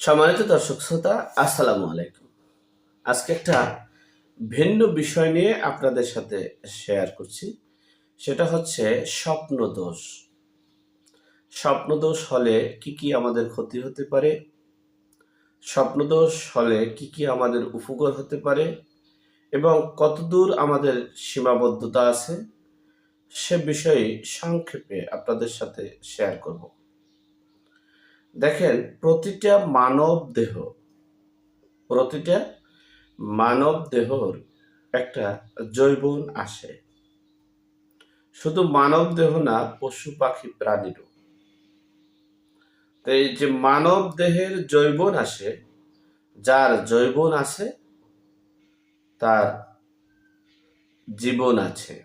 সম্মানিত দর্শক শ্রোতা, আসসালামু আলাইকুম। আজকে একটা ভিন্ন বিষয় নিয়ে আপনাদের সাথে শেয়ার করছি। সেটা হচ্ছে স্বপ্ন দোষ স্বপ্ন দোষ হলে কি কি আমাদের ক্ষতি হতে পারে? স্বপ্ন দোষ হলে কি কি আমাদের উপকার হতে পারে? এবং কতদূর আমাদের সীমাবদ্ধতা আছে? সে বিষয়ে সংক্ষেপে আপনাদের সাথে শেয়ার করব। দেখেন, প্রতিটা মানব দেহ, প্রতিটা মানব দেহর একটা জৈবন আসে। শুধু মানব দেহ না, পশু, পাখি, প্রাণীরও। তো এই যে মানব দেহের জৈবন আসে, যার জৈবন আছে, তার জীবন আছে।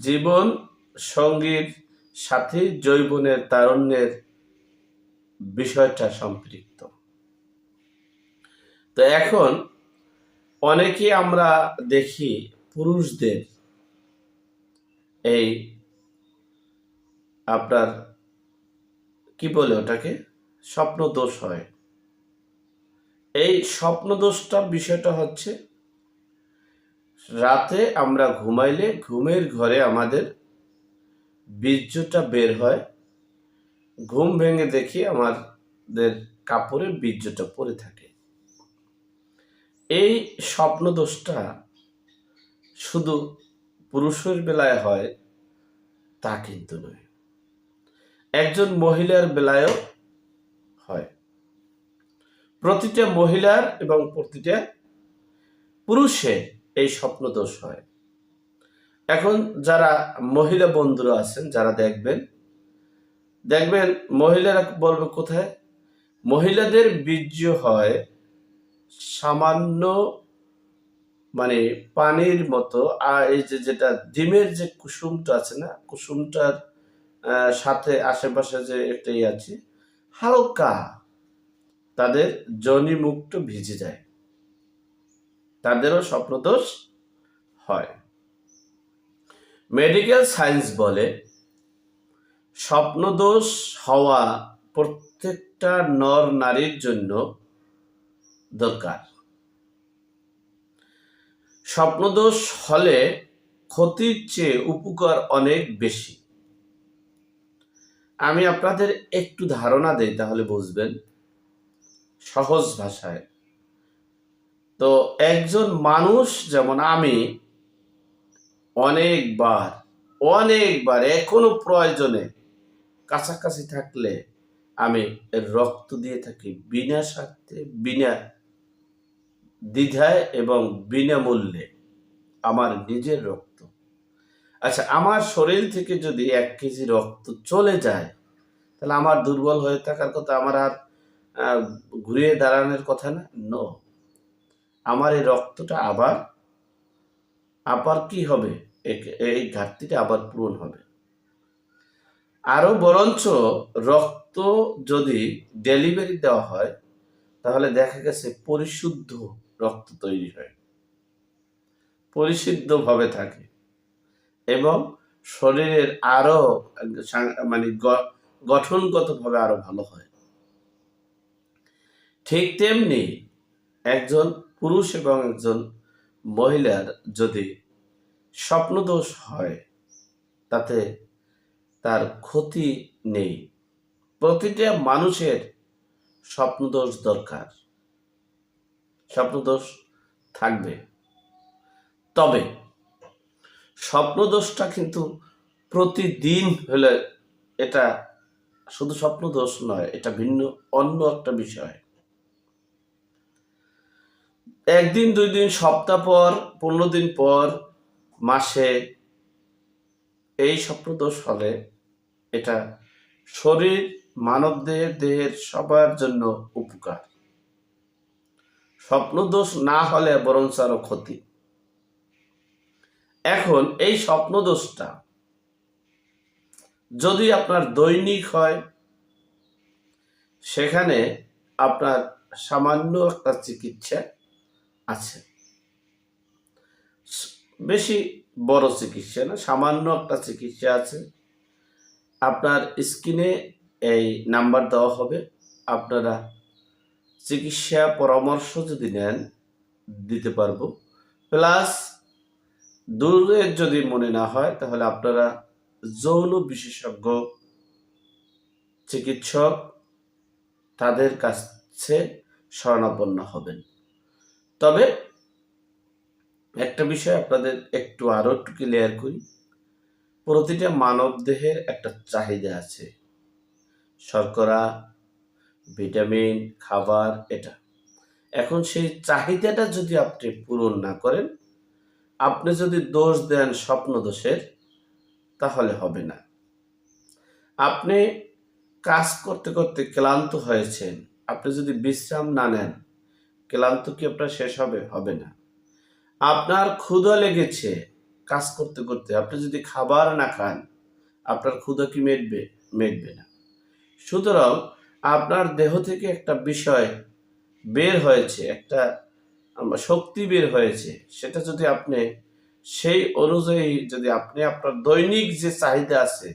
জীবন সঙ্গীর সাথে জৈবনের তারণ্যের বিষয়টা সম্পৃক্ত। তো এখন অনেকে আমরা দেখি পুরুষদের এই আপনার কি বলে ওটাকে? স্বপ্ন দোষ হয়। এই স্বপ্ন দোষটা বিষয়টা হচ্ছে রাতে আমরা ঘুমাইলে ঘুমের ঘরে আমাদের বীর্যটা বের হয়। ঘুম ভেঙে দেখি আমাদের কাপড়ে বীর্যটা পড়ে থাকে। এই স্বপ্ন দোষটা শুধু পুরুষের বেলায় হয়, তা কিন্তু নয়। একজন মহিলার বেলায়ও হয়। প্রতিটা মহিলার এবং প্রতিটা পুরুষে এই স্বপ্ন দোষ হয়। এখন যারা মহিলা বন্ধুরা আছেন, যারা দেখবেন দেখবেন মহিলারা বলবে কোথায়? মহিলাদের বীর্য হয় সামান্য মানে পানির মতো, আর এই যে যেটা ডিমের যে কুসুমটা আছে না, কুসুমটার সাথে আশেপাশে যে একটাই আছে, হালকা তাদের জনি মুক্ত ভিজে যায়। তাদেরও স্বপ্নদোষ হয়। মেডিকেল সায়েন্স বলে স্বপ্নদোষ হওয়া প্রত্যেকটা নর নারীর জন্য দরকার। স্বপ্নদোষ হলে ক্ষতির চেয়ে উপকার অনেক বেশি। আমি আপনাদের একটু ধারণা দেই, তাহলে বুঝবেন। সহজ ভাষায়। তো একজন মানুষ, যেমন আমি, অনেকবার অনেকবার, এখনও প্রয়োজনে কাছাকাছি থাকলে আমি রক্ত দিয়ে থাকি বিনা স্বার্থে, বিনা দ্বিধায় এবং বিনামূল্যে আমার নিজের রক্ত। আচ্ছা আমার শরীর থেকে যদি এক কেজি রক্ত চলে যায়, তাহলে আমার দুর্বল হয়ে থাকার কথা আমার আর ঘুরিয়ে দাঁড়ানোর কথা না? নো আমার এই রক্তটা আবার আবার কি হবে? এই ঘাটতিটা আবার পূরণ হবে। আরও বরঞ্চ রক্ত যদি ডেলিভারি দেওয়া হয়, তাহলে দেখা গেছে পরিশুদ্ধ রক্ত তৈরি হয়। পরিশুদ্ধভাবে থাকে। এবং শরীরের আরও মানে গঠনগতভাবে আরও ভালো হয়। ঠিক তেমনি একজন পুরুষ এবং একজন মহিলার যদি স্বপ্নদোষ হয়, তাতে তার ক্ষতি নেই। প্রতিটা মানুষের স্বপ্নদোষ দরকার। স্বপ্নদোষ থাকবে। তবে স্বপ্নদোষটা কিন্তু প্রতিদিন হলে এটা শুধু স্বপ্নদোষ নয়, এটা ভিন্ন, অন্য একটা বিষয়। একদিন, দুই দিন, সপ্তাহ পর, পনেরো দিন পর, মাসে এই স্বপ্নদোষ হলে এটা শরীর মানব দেহের দেহের সবার জন্য উপকার। স্বপ্নদোষ না হলে বরঞ্চ আরও ক্ষতি। এখন এই স্বপ্নদোষটা যদি আপনার দৈনিক হয়, সেখানে আপনার সামান্য একটা চিকিৎসা আছে। বেশি বড় চিকিৎসা না, সামান্য একটা চিকিৎসা আছে। আপনার স্ক্রিনে এই নাম্বার দেওয়া হবে। আপনারা চিকিৎসা পরামর্শ যদি নেন, দিতে পারব। প্লাস দূরের যদি মনে না হয়, তাহলে আপনারা যৌন বিশেষজ্ঞ চিকিৎসক তাদের কাছে শরণাপন্ন হবেন। তবে একটা বিষয় আপনাদের একটু আরও একটু ক্লিয়ার করি। প্রতিটা মানব দেহের একটা চাহিদা আছে। শর্করা, ভিটামিন, খাবার, এটা। এখন সেই চাহিদাটা যদি আপনি পূরণ না করেন, আপনি যদি দোষ দেন স্বপ্ন দোষের তাহলে হবে না। আপনি কাজ করতে করতে ক্লান্ত হয়েছেন, আপনি যদি বিশ্রাম না নেন, ক্লান্ত কি আপনার শেষ হবে? হবে না। আপনার ক্ষুধা লেগেছে কাজ করতে করতে আপনি যদি খাবার না খান, আপনার ক্ষুধা কি মেটবে? মেটবে না। সুতরাং আপনার দেহ থেকে একটা বিষয় বের হয়েছে, একটা শক্তি বের হয়েছে, সেটা যদি আপনি, সেই অনুযায়ী যদি আপনি আপনার দৈনিক যে চাহিদা আছে,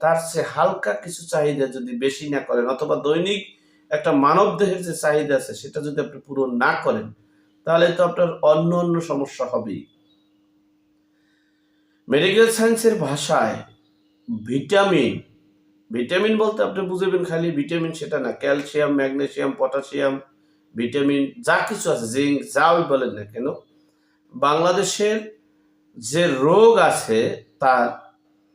তার সে হালকা কিছু চাহিদা যদি বেশি না করেন, অথবা দৈনিক একটা মানব দেহের যে চাহিদা আছে, সেটা যদি আপনি পূরণ না করেন, তাহলে তো আপনার অন্য অন্য সমস্যা হবেই। মেডিকেল সায়েন্সের ভাষায় ভিটামিন। ভিটামিন বলতে আপনি বুঝবেন খালি, ভিটামিন সেটা না। ক্যালসিয়াম, ম্যাগনেসিয়াম পটাশিয়াম ভিটামিন যা কিছু আছে, জিঙ্ক, যাই বলেন না কেন, বাংলাদেশের যে রোগ আছে, তার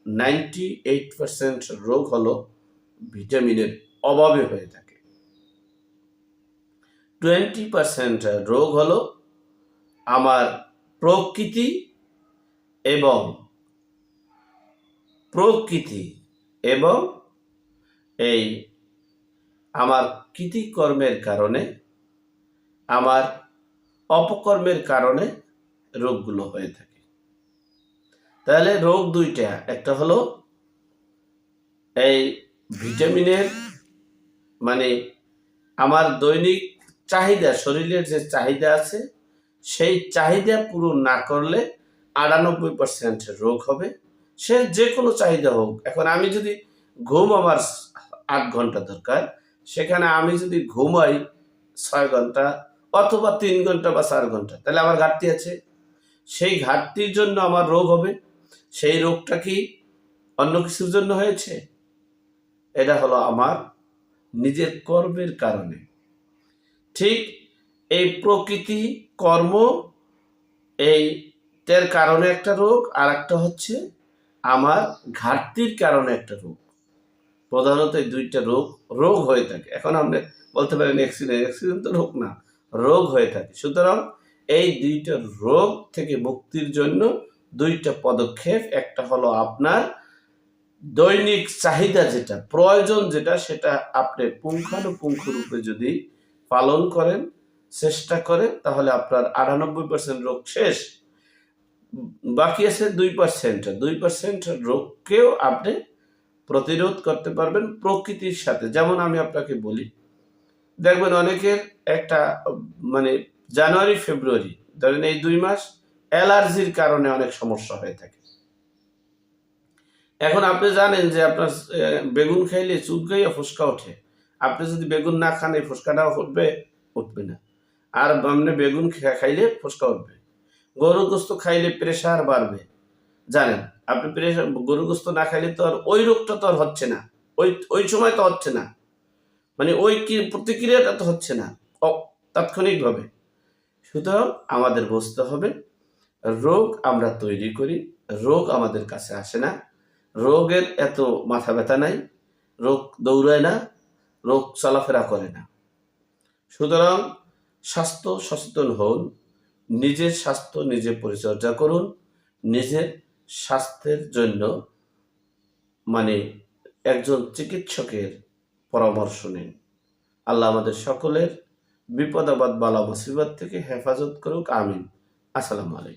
নাইনটি এইট পার্সেন্ট রোগ হলো ভিটামিনের অভাবে হয়ে থাকে। টোয়েন্টি পার্সেন্ট রোগ হলো আমার প্রকৃতি এবং প্রকৃতি এবং এই আমার কৃতিকর্মের কারণে, আমার অপকর্মের কারণে রোগগুলো হয়ে থাকে। তাহলে রোগ দুইটা, একটা হলো এই ভিটামিনের মানে আমার দৈনিক চাহিদা, শরীরের যে চাহিদা আছে, সেই চাহিদা পূরণ না করলে আটানব্বই পার্সেন্ট রোগ হবে। সে যে কোনো চাহিদা হোক, এখন আমি যদি ঘুম আমার আট ঘণ্টা দরকার, সেখানে আমি যদি ঘুমাই ছয় ঘণ্টা অথবা তিন ঘণ্টা বা চার ঘণ্টা, তাহলে আমার ঘাটতি আছে। সেই ঘাটতির জন্য আমার রোগ হবে। সেই রোগটা কি অন্য কিছুর জন্য হয়েছে? এটা হলো আমার নিজের কর্মের কারণে। ঠিক এই প্রকৃতি কর্ম, এই এর কারণে একটা রোগ আর একটা হচ্ছে আমার ঘাটতির কারণে একটা রোগ। প্রধানত এই দুইটা রোগ রোগ হয়ে থাকে। এখন আপনি বলতে পারেন অ্যাক্সিডেন্ট অ্যাক্সিডেন্ট তো রোগ না, রোগ হয়ে থাকে। সুতরাং এই দুইটা রোগ থেকে মুক্তির জন্য দুইটা পদক্ষেপ, একটা হলো আপনার দৈনিক চাহিদা যেটা, প্রয়োজন যেটা, সেটা আপনি পুঙ্খানুপুঙ্খ রূপে যদি পালন করেন, চেষ্টা করেন, তাহলে আপনার আটানব্বই পার্সেন্ট রোগ শেষ। বাকি আছে দুই পার্সেন্ট দুই পার্সেন্ট রোগকেও আপনি প্রতিরোধ করতে পারবেন প্রকৃতির সাথে। যেমন আমি আপনাকে বলি, দেখবেন অনেকের একটা মানে জানুয়ারি, ফেব্রুয়ারি, ধরেন এই দুই মাস অ্যালার্জির কারণে অনেক সমস্যা হয়ে থাকে। এখন আপনি জানেন যে আপনার বেগুন খাইলে চুলকাইয়া ফুসকা ওঠে। আপনি যদি বেগুন না খান, এই ফুসকাটা উঠবে উঠবে না। আর আপনি বেগুন খাইলে ফুসকা উঠবে। গরু গোস্ত খাইলে প্রেশার বাড়বে। জানেন, আপনি প্রেশার গরু গোস্ত না খাইলে তো আর ওই রোগটা তো আর হচ্ছে না। ওই ওই সময় তো হচ্ছে না। মানে ওই কি, প্রতিক্রিয়াটা তো হচ্ছে না তাৎক্ষণিকভাবে। সুতরাং আমাদের বুঝতে হবে, রোগ আমরা তৈরি করি, রোগ আমাদের কাছে আসে না। রোগের এত মাথা ব্যথা নাই, রোগ দৌড়ায় না, রোগ চলাফেরা করে না। সুতরাং স্বাস্থ্য সচেতন হন নিজের স্বাস্থ্য নিজে পরিচর্যা করুন। নিজের স্বাস্থ্যের জন্য মানে একজন চিকিৎসকের পরামর্শ নিন। আল্লাহ আমাদের সকলের বিপদাবাদ বালা, মুসিবত থেকে হেফাজত করুক। আমিন। আসসালামু আলাইকুম।